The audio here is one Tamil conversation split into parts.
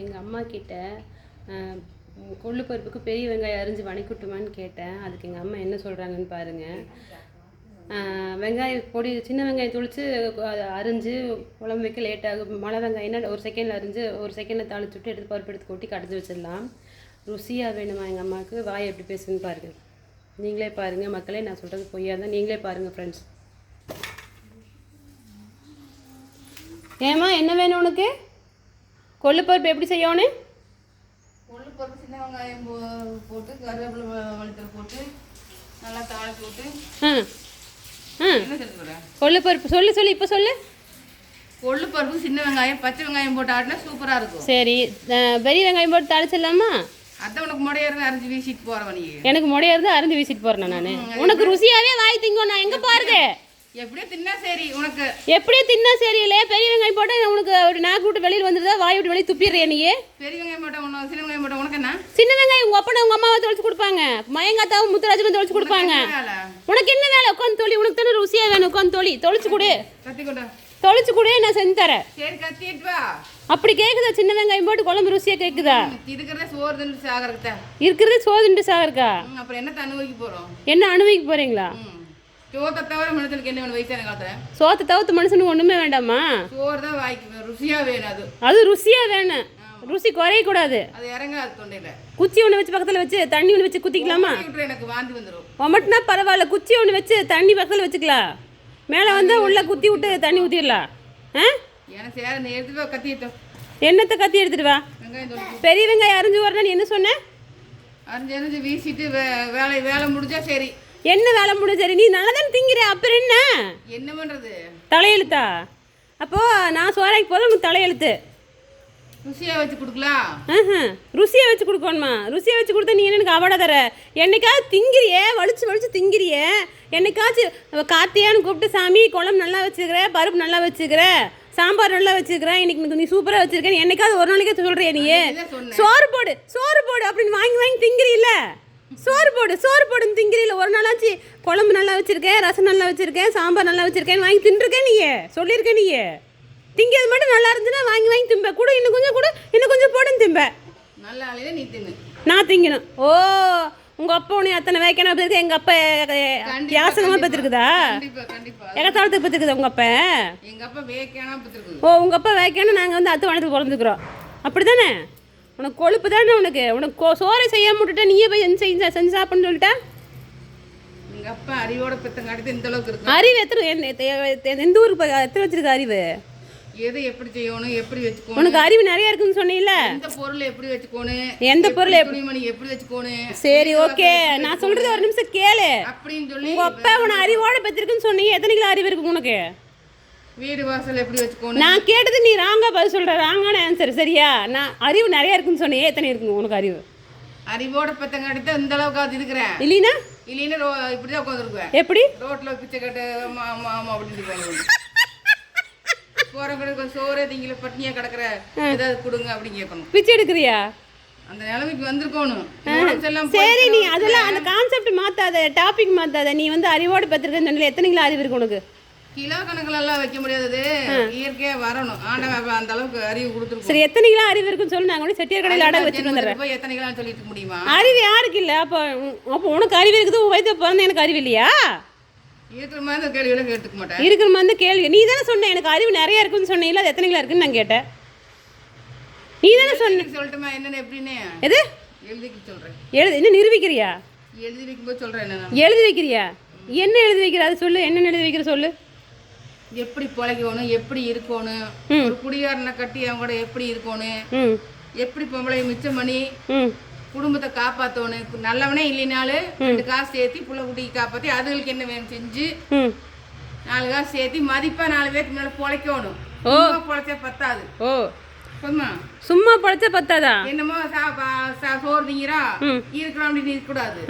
எங்கள் அம்மா கிட்ட கொள்ளு பருப்புக்கு பெரிய வெங்காயம் அரிஞ்சு வணக்கிட்டுமான்னு கேட்டேன். அதுக்கு எங்கள் அம்மா என்ன சொல்கிறாங்கன்னு பாருங்கள் வெங்காயம் பொடி சின்ன வெங்காயம் தொளிச்சு அதை அரிஞ்சு குழம்பு வைக்க லேட் ஆகும். மழை வெங்காயம்னா ஒரு செகண்டில் அரிஞ்சு ஒரு செகண்டில் தாளிச்சு விட்டு எடுத்து பருப்பு எடுத்து கொட்டி கடைஞ்சி வச்சிடலாம். ருசியாக வேணுமா எங்கள் அம்மாவுக்கு வாய் எப்படி பேசுன்னு பாருங்கள் நீங்களே பாருங்கள் மக்களே நான் சொல்கிறது பொய்யா தான். நீங்களே பாருங்கள் ஃப்ரெண்ட்ஸ் ஏம்மா என்ன வேணும் உனக்கு? கொள்ளு பருப்பு எப்படி செய்யணும்? கொள்ளு பருப்பு சின்ன வெங்காயம் போட்டு கருவேப்பிலை வ- வழுத்தல் போட்டு நல்லா தாளிச்சு விட்டு சொல்லி போகிறேன் கொள்ளு பருப்பு சொல்லு சொல்லு இப்போ சொல்லு. கொள்ளு பருப்பு சின்ன வெங்காயம் பச்சை வெங்காயம் போட்டு ஆட்டினா சூப்பராக இருக்கும். சரி பெரிய வெங்காயம் போட்டு தாளிச்சிடலாமா? அதான் உனக்கு முடையா இருந்து அரைஞ்சி வீசிட்டு நீ. எனக்கு முடையா இருந்து அருந்து வீசிட்டு போறேன் நான்? உனக்கு ருசியாவே வாய் திங்கும் நான் எங்க பாருங்க எப்படியோ தின்னா சரி உனக்கு. எப்படியும் தின்னா சரியில்லை பெரிய வெங்காயம் போட்டா உனக்கு ஒரு நாக்கு விட்டு வெளியில் வந்துருதா? வாய் விட்டு வெளியே துப்பிடுறியா நீ? பெரிய வெங்காயம் போட்ட உனக்கு சின்ன வெங்காயம் போட்ட உனக்கு என்ன? சின்ன வெங்காயம் உங்க அப்பனை உங்க அம்மாவை தொலைச்சு கொடுப்பாங்க. மயங்காத்தாவும் முத்துராஜுக்கும் தொலைச்சு கொடுப்பாங்க. உனக்கு என்ன வேலை? உட்காந்து தொழி உனக்கு தானே ருசியா வேணும் உட்காந்து தொழி தொலைச்சு கொடு. கத்தி கொண்டா தொலைச்சு கொடு நான் செஞ்சு தரேன். சரி கத்திட்டு வா. அப்படி கேக்குதா? சின்ன வெங்காயம் போட்டு குழம்பு ருசியா கேக்குதா? இருக்கிறத சோறு தின்னு சாகிறத இருக்கிறது சோதுண்டு சாகருக்கா அப்புறம் என்ன அனுபவிக்க போகிறோம் என்ன அனுபவிக்க போறீங்களா? சோத்தை தவிர மனுஷனுக்கு என்ன வயசான காலத்தில்? சோத்தை தவிர்த்து மனுஷனுக்கு ஒண்ணுமே வேண்டாமா? சோறு தான் வாய்க்கு ருசியாக வேணும் அது. அது ருசியா வேணும். ருசி குறைய கூடாது அது இறங்காது தொண்டையில். குச்சி ஒன்று வச்சு பக்கத்தில் வச்சு தண்ணி ஒன்று வச்சு குத்திக்கலாமா? எனக்கு வாந்தி வந்துடும் ஒமட்டினா பரவாயில்ல குச்சி ஒன்று வச்சு தண்ணி பக்கத்தில் வச்சுக்கலாம். மேலே வந்து உள்ள குத்தி விட்டு தண்ணி ஊற்றிடலாம் ஆ? எனக்கு எடுத்துட்டு கத்திட்டோம் எண்ணத்தை கத்தி எடுத்துட்டு வா? பெரிய வெங்காயம் அரைஞ்சு வரணும் நீ என்ன சொன்ன? அரைஞ்சு அரைஞ்சு வீசிட்டு வேலை வேலை முடிஞ்சா சரி. என்ன வேலை முடிஞ்சு சரி நீ நல்லா தானே திங்கிற அப்புறம் என்ன? என்ன பண்ணுறது தலையெழுத்தா? அப்போ நான் சோறாக்கி போதும் உனக்கு தலையெழுத்து. ருசியாக வச்சு கொடுக்கலாம் ஆஹ் ருசியை வச்சு கொடுக்கணுமா? ருசியை வச்சு கொடுத்தா நீ என்ன எனக்கு அவாடா தர? என்னைக்காவது திங்கிறியே வலிச்சு வலிச்சு திங்கிறியே? என்னைக்காச்சும் கார்த்தியான்னு கூப்பிட்டு சாமி குழம்பு நல்லா வச்சுக்கிற பருப்பு நல்லா வச்சுக்கிற சாம்பார் நல்லா வச்சுக்கிற இன்னைக்கு நீ சூப்பராக வச்சிருக்கேன் என்னைக்காவது ஒரு நாளைக்கு சொல்றியா நீ சோறு போடு சோறு போடு அப்படின்னு வாங்கி வாங்கி திங்கிறீல்ல சோறு போடு சோறு போடுன்னு திங்கிறீல்ல ஒரு நாளாச்சு குழம்பு நல்லா வச்சிருக்கேன் ரசம் நல்லா வச்சிருக்கேன் சாம்பார் நல்லா வச்சிருக்கேன் வாங்கி தின்றுருக்கேன் நீயே சொல்லியிருக்க நீயே. திங்கிறது மட்டும் நல்லா இருந்துச்சுன்னா வாங்கி வாங்கி திம்ப கூட இன்னும் கொஞ்சம் கூட இன்னும் கொஞ்சம் போடுன்னு திம்ப நல்ல ஆளையில நீ தின்னு. நான் திங்கணும். ஓ உங்க அப்பா உன்னை அத்தனை வேக்கணும் பத்திருக்கு எங்க அப்பா யாசகமா. பத்திருக்குதா எகத்தாளத்துக்கு பத்திருக்குதா உங்க அப்பா? எங்க அப்பா வேக்கானா பத்திருக்கு ஓ உங்க அப்பா வேக்கணும் நாங்க வந்து அத்து வனத்துக்கு பிறந்துக்கிறோம் அப்படிதானே உனக்கு கொழுப்பு தானே உனக்கு? உனக்கு கொ- சோறை செய்யாம விட்டுட்டா நீயே போய் என்ன செஞ்சு செஞ்சு சாப்பிடணும்னு சொல்லிட்டா? எங்க அப்பா அறிவோட பெத்தங்காட்டி இந்த அளவுக்கு இருக்கு அறிவு எத்தனை என்ன- எந்த ஊருக்கு எத்தனை வச்சிருக்க அறிவு? எதை எப்படி செய்யணும் எப்படி வச்சுக்கணும்? உனக்கு அறிவு நிறைய இருக்குன்னு சொன்னீல்ல? எந்த பொருள் எப்படி வச்சுக்கணும்? எந்த பொருள் எப்படி துணிமணி எப்படி வச்சுக்கணும்? சரி ஓகே. நான் சொல்றது ஒரு நிமிஷம் கேளு. அப்படின்னு சொல்லி உங்க அப்பா உன அறிவோட பெற்றிருக்குன்னு சொன்னீங்க. எத்தனை கிலோ அறிவு இருக்கு உனக்கு? வீடு வாசல் எப்படி வச்சுக்கணும் நான் கேட்டது நீ ராங்கா பதில் சொல்ற ராங்கான ஆன்சர் சரியா? நான் அறிவு நிறைய இருக்குன்னு சொன்னியே எத்தனை இருக்குங்க உனக்கு அறிவு? அறிவோட பெத்தங்காட்டி தான் இந்த அளவுக்கு இருக்கிறேன் இல்லைன்னா? இல்லைன்னா ரோ இப்படிதான் உட்காந்துருக்குவேன் எப்படி? ரோட்ல பிச்சை கட்டு ஆமா ஆமா ஆமா அப்படின்னு போகணும் போற கூட சோறே திங்கில பட்னியா கிடக்குற ஏதாவது கொடுங்க அப்படின்னு கேட்கணும். பிச்சை எடுக்கிறியா? அந்த நிலைமைக்கு வந்திருக்கணும் சரி நீ அதெல்லாம் அந்த கான்செப்ட் மாத்தாத டாபிக் மாத்தாத நீ வந்து அறிவோட பெற்றிருக்கன்னு சொன்னீங்க எத்தனை கிலோ அறிவு இருக்கு உனக்கு? கிலோ கணக்குல எல்லாம் வைக்க முடியாதது. இயற்கையா வரணும். அப்ப அந்த அளவுக்கு அறிவு கொடுத்துருக்கோம். சரி எத்தனை கிலோ அறிவு இருக்குன்னு சொல்லி நாங்கள் செட்டியார் கடையில் அடகு வச்சுட்டு வந்துடுறேன். போய் எத்தனை கிலோ சொல்லிட்டு முடியுமா? அறிவு யாருக்கு இல்லை? அப்போ அப்போ உனக்கு அறிவு இருக்குது வயிற்று பிறந்த எனக்கு அறிவு இல்லையா? இருக்கிற மாதிரி கேள்வியெல்லாம் கேட்டுக்க மாட்டேன். இருக்கிற மாதிரி கேள்வி. நீ தானே சொன்ன எனக்கு அறிவு நிறைய இருக்குன்னு சொன்னீங்களா அது எத்தனை கிலோ இருக்குன்னு நான் கேட்டேன். நீ தானே சொன்ன சொல்லட்டுமா என்னென்ன எப்படின்னு? எது? எழுதிக்க சொல்றேன். எழுது இன்னும் நிரூபிக்கிறியா? எழுதி வைக்கும்போது என்ன எழுதி வைக்கிறியா? என்ன எழுதி வைக்கிற? அது சொல்லு என்ன எழுதி வைக்கிற சொல்லு. எப்படி பிழைக்கணும் எப்படி இருக்கணும். ஒரு குடியாரனை கட்டி அவங்க கூட எப்படி இருக்கணும் எப்படி பொம்பளை மிச்சம் பண்ணி குடும்பத்தை காப்பாற்றணும் நல்லவனே இல்லைனாலும் ரெண்டு காசு சேர்த்து புள்ள குட்டிக்கு காப்பாற்றி அதுகளுக்கு என்ன வேணும் செஞ்சு நாலு காசு சேர்த்து மதிப்பா நாலு பேருக்கு மேலே பிழைக்கணும். பிழைச்சா பத்தாது. ஓ. சும்மா. சும்மா படைச்சா பத்தாதா? என்னமோ சோறு திங்கிறா. இருக்கிறோம் அப்படின்னு இருக்கக்கூடாது.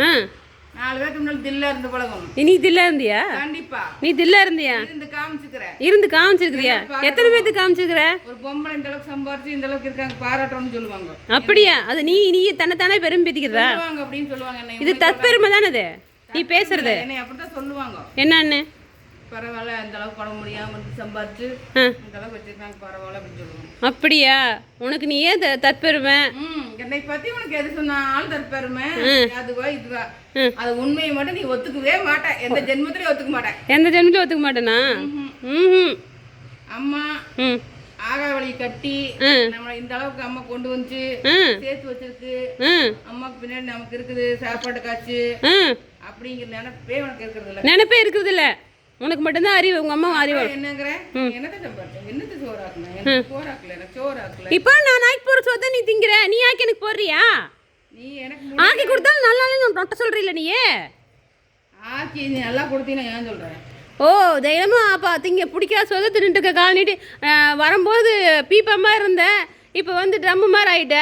நாலு பேருக்கு முன்னாடி தில்லா இருந்து பழகணும் நீ தில்லா இருந்தியா? கண்டிப்பா. நீ தில்லா இருந்தியா? இருந்து காமிச்சுக்கிறேன். இருந்து காமிச்சிருக்கிறியா? எத்தனை பேத்துக்கு காமிச்சிருக்கிற? ஒரு பொம்பளை இந்த அளவுக்கு சம்பாரிச்சு இந்த அளவுக்கு இருக்காங்க பாராட்டணும்னு சொல்லுவாங்க. அப்படியா? அது நீ நீ தன்னைத்தானே பெருமை சொல்லுவாங்க அப்படின்னு சொல்லுவாங்க இது தற்பெருமை தானே இது? நீ பேசுறது. என்னை அப்படித்தான் சொல்லுவாங்க. என்னன்னு? பரவாயில்ல இந்த அளவுக்கு உடம்பு முடியாம இருந்து சம்பாதிச்சு இந்த அளவுக்கு வச்சிருக்காங்க பரவாயில்ல அப்படின்னு சொல்லுவாங்க. அப்படியா? உனக்கு நீ ஏன் தற்பெருமை? ம் என்னை பத்தி உனக்கு எது சொன்னாலும் தற்பெருமை. அதுவா இதுவா. அது உண்மையை மட்டும் நீ ஒத்துக்கவே மாட்ட. எந்த ஜென்மத்திலயும் ஒத்துக்க மாட்டேன் எந்த ஜென்மத்திலும் ஒத்துக்க மாட்டேனா? அம்மா ஆகாவளி கட்டி. நம்மளை இந்த அளவுக்கு அம்மா கொண்டு வந்து சேர்த்து வச்சிருக்கு. அம்மாக்கு பின்னாடி நமக்கு இருக்குது சாப்பாடு காய்ச்சு. அப்படிங்கிற நினைப்பே உனக்கு இருக்கிறது இல்ல நினைப்பே இருக்கிறது இல்ல உனக்கு மட்டும்தான் அறிவு உங்க அம்மா அறிவு. இப்போ நான் நாய்க்கு போற சோத்தை நீ திங்கிற. நீ ஆக்கி எனக்கு போடுறியா? நீ எனக்கு முடி- ஆக்கி கொடுத்தாலும் நல்லா நொட்ட சொல்றீல்ல நீயே? ஆக்கி நீ நல்லா கொடுத்தீங்கன்னா ஏன் சொல்றேன் ஓ தைரியமா அப்பா திங்க பிடிக்காத சோதை தின்னுட்டு இருக்க. கால் நீட்டி வரும்போது பீப்பா மாதிரி இருந்த. இப்போ வந்து ட்ரம்மு மாதிரி ஆயிட்ட.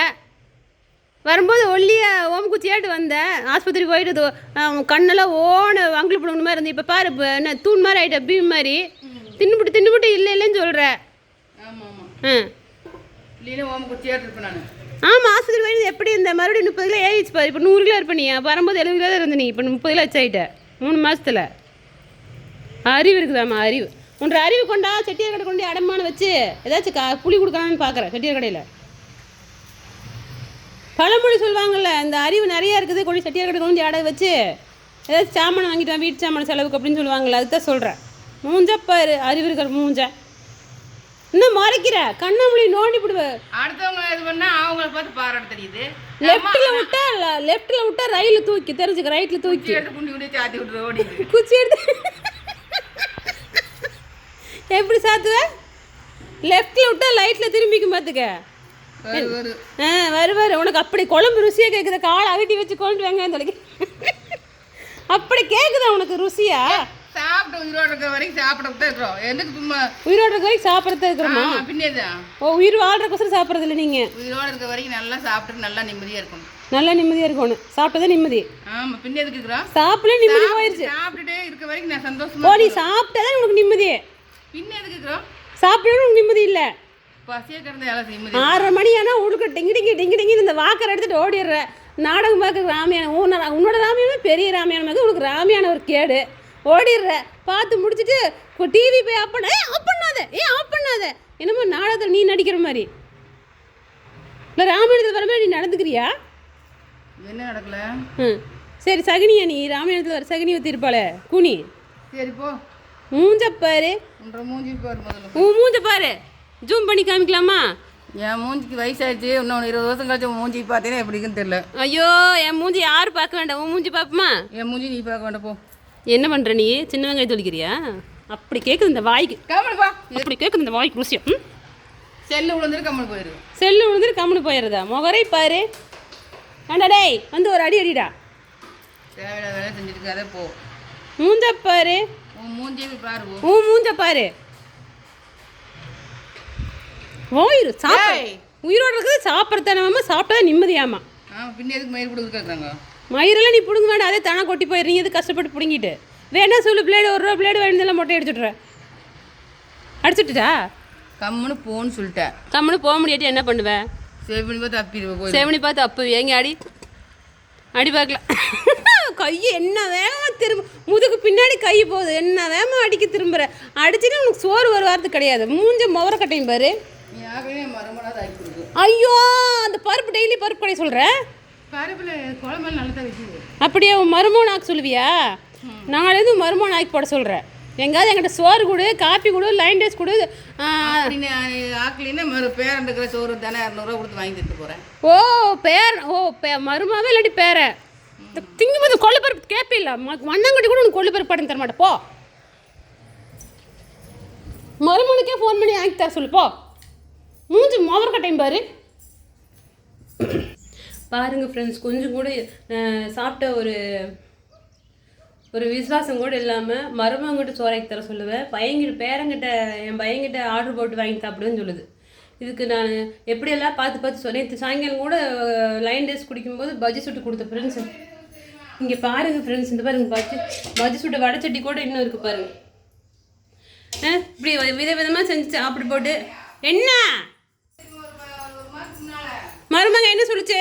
வரும்போது ஒல்லியா ஓம் குச்சியாட்டு வந்தேன். ஆஸ்பத்திரி போயிட்டு கண்ணெல்லாம் ஓன வங்கில் பிடுங்கின மாதிரி இருந்து இப்போ பாரு இப்போ என்ன தூண் மாதிரி ஆயிட்ட பீம் மாதிரி. தின்னுபிட்டு தின்னுபிட்டு இல்லை இல்லைன்னு சொல்கிற நான். ஆமாம் ஆஸ்பத்திரி போயிட்டு எப்படி இந்த மறுபடியும் முப்பது கிலோ ஏறிச்சு பாரு. இப்போ நூறு கிலோ இருப்ப நீ. வரும்போது எழுபது கிலோ தான் இருந்த நீ. இப்போ முப்பது கிலோ வச்சாயிட்ட மூணு மாசத்துல. அறிவு இருக்குதாம்மா அறிவு. உன்ற அறிவு கொண்டா செட்டியார் கடை கொண்டு அடமான வச்சு ஏதாச்சும் கா புளி கொடுக்கலான்னு பார்க்குறேன் செட்டியார் கடையில். பழமொழி சொல்லுவாங்கல்ல இந்த அறிவு நிறைய இருக்குது கொண்டு செட்டியார் கடை கொண்டு அடை வச்சு ஏதாச்சும் சாமான் வாங்கிட்டு வா, வீட்டு சாமான செலவுக்கு அப்படின்னு சொல்லுவாங்கல்ல அதுதான் சொல்கிறேன் மூஞ்ச பாரு அறிவு இருக்கிற மூஞ்ச. இன்னும் மறைக்கிற கண்ணாமொழி நோண்டி விடுவ அடுத்தவங்க இது பண்ணா அவங்கள பார்த்து பாராட்ட தெரியுது. லெஃப்ட்ல விட்டா லெஃப்ட்ல விட்டா ரயில தூக்கி தெரிஞ்சுக்க ரைட்ல தூக்கி. குண்டி குண்டி சாத்தி விட்டு ஓடிது குச்சி எடுத்து. எப்படி சாத்துவ? லெஃப்ட்ல விட்டா லைட்ல திரும்பிக்கும் ஆ வருவாரு உனக்கு அப்படி குழம்பு ருசியா கேக்குது? காலை அகட்டி வச்சு கொண்டு வாங்க தொலைக்க அப்படி கேக்குதா உனக்கு ருசியா? சாப்பிட்டு உயிரோட இருக்க வரைக்கும் சாப்பிட்டு இருக்கிறோம். எதுக்கு சும்மா? உயிரோட இருக்க வரைக்கும் சாப்பிட்றது இருக்கிறோமா? பின்னேதான் ஓ உயிர் வாழ்றக்கோசரம் சாப்பிட்றது இல்லை நீங்க. உயிரோட இருக்க வரைக்கும் நல்லா சாப்பிட்டு நல்லா நிம்மதியா இருக்கணும். நல்லா நிம்மதியா இருக்கணும். சாப்பிட்டதே நிம்மதி. ஆமா பின்ன எதுக்கு இருக்கிறோம்? சாப்பிடல நிம்மதி போயிருச்சு. சாப்பிட்டுட்டே இருக்க வரைக்கும் நான் ஓ சந்தோஷமா நீ சாப்பிட்டாதான் உனக்கு நிம்மதி. பின்ன எதுக்கு இருக்கிறோம்? சாப்பிடணும் நிம்மதி இல்லை. ஆறரை மணி ஆனால் உடுக்க டிங்கி டிங்கி டிங்கி டிங்கி இந்த வாக்கரை எடுத்துட்டு ஓடிடுற. நாடகம் பார்க்க ராமியானம். உன்ன உன்னோட ராமியானமே பெரிய ராமியானமாக உனக்கு ராமியான ஒரு கேடு. ஓடிடுற. பார்த்து முடிச்சுட்டு டிவி போய் ஆஃப் பண்ண ஏ ஆஃப் பண்ணாத. ஏ ஆஃப் பண்ணாத. என்னமோ நாடகத்தில் நீ நடிக்கிற மாதிரி. இல்லை ராமாயணத்தில் வர மாதிரி நீ நடந்துக்கிறியா? என்ன நடக்கல? ம். சரி சகுனியா நீ ராமாயணத்தில் வர சகுனி ஊற்றி இருப்பாளே. குனி. சரி போ. மூஞ்ச பாரு. உன்ற மூஞ்சி பாரு முதல்ல. உன் மூஞ்ச பாரு. ஜூம் பண்ணி காமிக்கலாமா? என் மூஞ்சிக்கு வயசாயிடுச்சு. இன்னொன்று இருபது வருஷம் கழிச்சு உன் மூஞ்சி பார்த்தீங்கன்னா எப்படி இருக்குன்னு தெரியல. ஐயோ என் மூஞ்சி யார் பார்க்க வேண்டாம்? உன் மூஞ்சி பார்ப்போமா? என் மூஞ்சி நீ பார்க்க வேண்டாம் போ. என்ன பண்ணுற நீ? சின்ன வெங்காயம் தொளிக்கிறியா? அப்படி கேட்குது இந்த வாய்க்கு. கம்மல் பா. அப்படி கேட்குது இந்த வாய்க்கு ருசியம் செல்லு விழுந்துட்டு கம்மல் போயிரு. செல்லு விழுந்துட்டு கம்முன்னு போயிடுறதா? முகரை பாரு. ஏண்டா டேய் வந்து ஒரு அடி அடிடா. தேவையில்லாத வேலை செஞ்சுட்டு இருக்காத போ. மூஞ்ச பாரு. உன் மூஞ்சியே பாரு உன் மூஞ்ச பாரு. ஓயிரு சாப்பிடு. உயிரோட இருக்குது சாப்பிட்றதானமா சாப்பிட்டா நிம்மதியாமா பின்ன எதுக்கு மயிர் கேட்குறாங்க மயிரெல்லாம் நீ பிடுங்க வேண்டாம் அதே தானே கொட்டி நீ எது கஷ்டப்பட்டு பிடுங்கிட்டு? வேணா சொல்லு பிளேடு ஒரு ரூபா பிளேடு வேணுதெல்லாம் மொட்டை அடிச்சுட்ற அடிச்சுட்டுட்டா? கம்முன்னு போன்னு சொல்லிட்டேன். கம்முன்னு போக முடியாட்டி என்ன பண்ணுவேன் பண்ணி பார்த்து அப்பிடுவேன் செவனி பார்த்து அப்போ எங்க அடி? அடி பார்க்கலாம் கை என்ன வேகமாக திரும்ப முதுகு பின்னாடி கை போகுது என்ன வேகமாக அடிக்க திரும்புற? அடிச்சுட்டு உனக்கு சோறு ஒரு வாரத்துக்கு கிடையாது மூஞ்ச முவர கட்டையும் பாரு நீ ஆகவே மரமனாவது ஆக்கி கொடுக்கு ஐயோ அந்த பருப்பு டெய்லி பருப்பு கடை சொல்கிற பருப்பில் குழம்பெல்லாம் நல்லா வைக்கிது அப்படியே உன் மருமகன் ஆக்க சொல்லுவியா? நாளைக்கு மருமகன் ஆக்கி போட சொல்கிறேன் எங்காவது என்கிட்ட சோறு கொடு காப்பி கொடு லைன் டேஸ் கொடு ஆக்கலின்னா மறு பேரன் இருக்கிற சோறு தானே இரநூறுவா கொடுத்து வாங்கி தட்டு போகிறேன் ஓ பேர் ஓ பே மருமாவே இல்லாட்டி பேர. திங்கும் போது கொள்ளு பருப்பு கேட்பில்ல மண்ணாங்கட்டி கூட உனக்கு கொள்ளு பருப்பு படம் தர மாட்டேன் போ. மருமனுக்கே ஃபோன் பண்ணி வாங்கி தர சொல்லு போ. மூஞ்சி மோதிர கட்டையும் பாரு. பாருங்க ஃப்ரெண்ட்ஸ் கொஞ்சம் கூட சாப்பிட்ட ஒரு ஒரு விசுவாசம் கூட இல்லாமல் மருமங்கிட்ட சோறாக்கி தர சொல்லுவேன் பையன்கிட்ட பேரங்கிட்ட என் பையன்கிட்ட ஆர்டர் போட்டு வாங்கி சாப்பிடுன்னு சொல்லுது. இதுக்கு நான் எப்படியெல்லாம் பார்த்து பார்த்து சொன்னேன். நேற்று சாயங்காலம் கூட லைன் டேஸ் குடிக்கும்போது பஜ்ஜி சுட்டு கொடுத்த ஃப்ரெண்ட்ஸ் இங்கே பாருங்கள் ஃப்ரெண்ட்ஸ் இந்த பாருங்க பஜ்ஜி பஜ்ஜி சுட்ட வடைச்சட்டி கூட இன்னும் இருக்குது பாருங்கள் ஆ இப்படி வித விதமாக செஞ்சு சாப்பிட்டு போட்டு. என்ன? மருமக என்ன சொல்லுச்சு?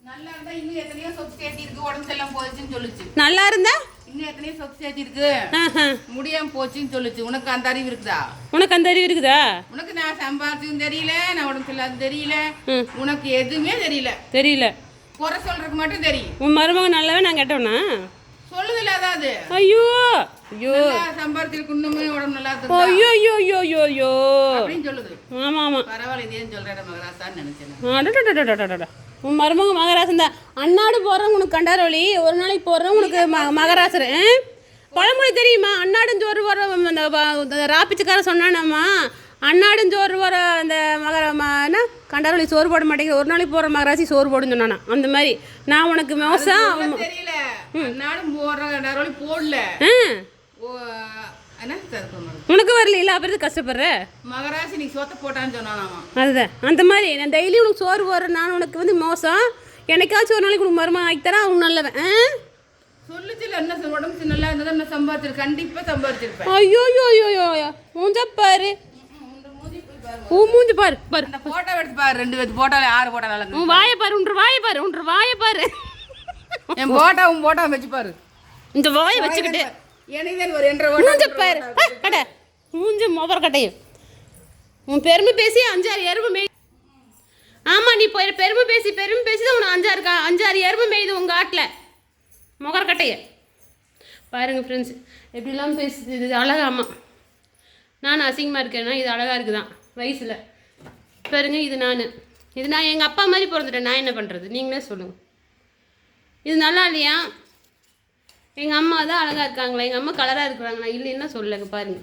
நல்லா இருந்தா இன்னும் எத்தனையோ சொத்து சேர்த்தி இருக்கு உடம்பு எல்லாம் போச்சுன்னு சொல்லுச்சு. நல்லா இருந்தா? இன்னும் எத்தனையோ சொத்து சேர்த்து இருக்கு. முடியாம போச்சுன்னு சொல்லுச்சு. உனக்கு அந்த அறிவு இருக்குதா? உனக்கு அந்த அறிவு இருக்குதா? உனக்கு நான் சம்பாதிச்சதும் தெரியல நான் உடம்பு சொல்லாது தெரியல. உனக்கு எதுவுமே தெரியல. தெரியல. குறை சொல்றதுக்கு மட்டும் தெரியும். உன் மருமகன் நல்லவன் நான் கேட்டவனா? சொல்லுதில்ல அதாவது ஐயோ! ஐயோ. சம்பாரத்தில் இன்னுமே உடம்பு நல்லா இருக்கு ஐயோ ஐயோ ஐயோ ஐயோ ஐயோ. அப்படின்னு சொல்லுது. ஆமா ஆமா. பரவாயில்ல இதே சொல்றேன் மகராசான்னு நினைச்சேன் உன் மருமக மகராசன் தான். அன்னாடு போடுறவங்க உனக்கு கண்டாரவழி ஒரு நாளைக்கு போறவங்க உனக்கு மகராசர் பழமொழி தெரியுமா? அன்னாடும் சோறு வர அந்த ராப்பிச்சுக்கார சொன்னானாம்மா அன்னாடும் சோறு வர அந்த மகர என்ன? கண்டாரோலி சோறு போட மாட்டேங்குது. ஒரு நாளைக்கு போகிற மகராசி சோறு போடுன்னு சொன்னானா? அந்த மாதிரி. நான் உனக்கு மோசம். தெரியல. போடுற கண்டாரோலி போடல. உனக்கு வரல அப்புறம் கஷ்டப்படுற? மகராசி நீ சொத்த போட்டான்னு சொன்னானாமா? அதுதான். அந்த மாதிரி நான் டெய்லி உனக்கு சோறு போடுறேன் நான் உனக்கு வந்து மோசம். என்னைக்காச்சும் ஒரு நாளைக்கு உனக்கு மருமகன் ஆக்கி தரேன் அவன் நல்லவன். சொல்லுச்சுல என்ன உடம்பு நல்லா இருந்தா நான் சம்பாதிச்சிருக்கேன் கண்டிப்பா சம்பாதிச்சிருப்பேன். ஐயோ ஐயோ ஐயோ ஐயோ மூஞ்ச பாரு. ஊ மூஞ்சி பாரு பாரு. போட்டோ எடுத்து பாரு ரெண்டு பேத்து போட்டோல ஆறு போட்டோ நல்லா உன் வாயை பாரு உன்ற வாயை பாரு உன்ற வாயை பாரு. என் போட்டோ உன் போட்டோ வச்சு பாரு. இந்த வாயை வச்சுக்கிட்டு. எனக்கு தான் ஒரு ரெண்டரை மூஞ்ச ஓட்டோ பாரு. ஆ, கடை. மூஞ்ச மொபர கட்டையும் உன் பெருமை பேசி அஞ்சாறு எருமை மேய் ஆமாம் நீ போய் பெருமை பேசி பெருமை பேசி தான் உனக்கு அஞ்சாறு கா அஞ்சாறு எருமை மேயுது உங்கள் ஆட்டில். முகர கட்டைய. பாருங்க ஃப்ரெண்ட்ஸ் எப்படிலாம் பேசுது. இது அழகாமா நான் அசிங்கமாக இருக்கேன்னா இது அழகாக இருக்குதான். வயசில். பாருங்க இது நான். இது நான் எங்கள் அப்பா மாதிரி பிறந்துட்டேன். நான் என்ன பண்ணுறது நீங்களே சொல்லுங்கள் இது நல்லா இல்லையா? எங்கள் அம்மா தான் அழகாக இருக்காங்களா? எங்கள் அம்மா கலராக இருக்கிறாங்களா? இல்லைன்னா சொல்லுங்க பாருங்க.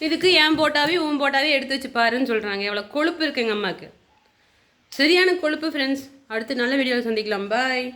இதுக்கு என் போட்டாவே உன் போட்டாவே எடுத்து வச்சு பாருன்னு சொல்கிறாங்க எவ்வளோ கொழுப்பு இருக்குது எங்கள் அம்மாவுக்கு சரியான கொழுப்பு ஃப்ரெண்ட்ஸ் அடுத்து நல்ல வீடியோவில் சந்திக்கலாம். பாய்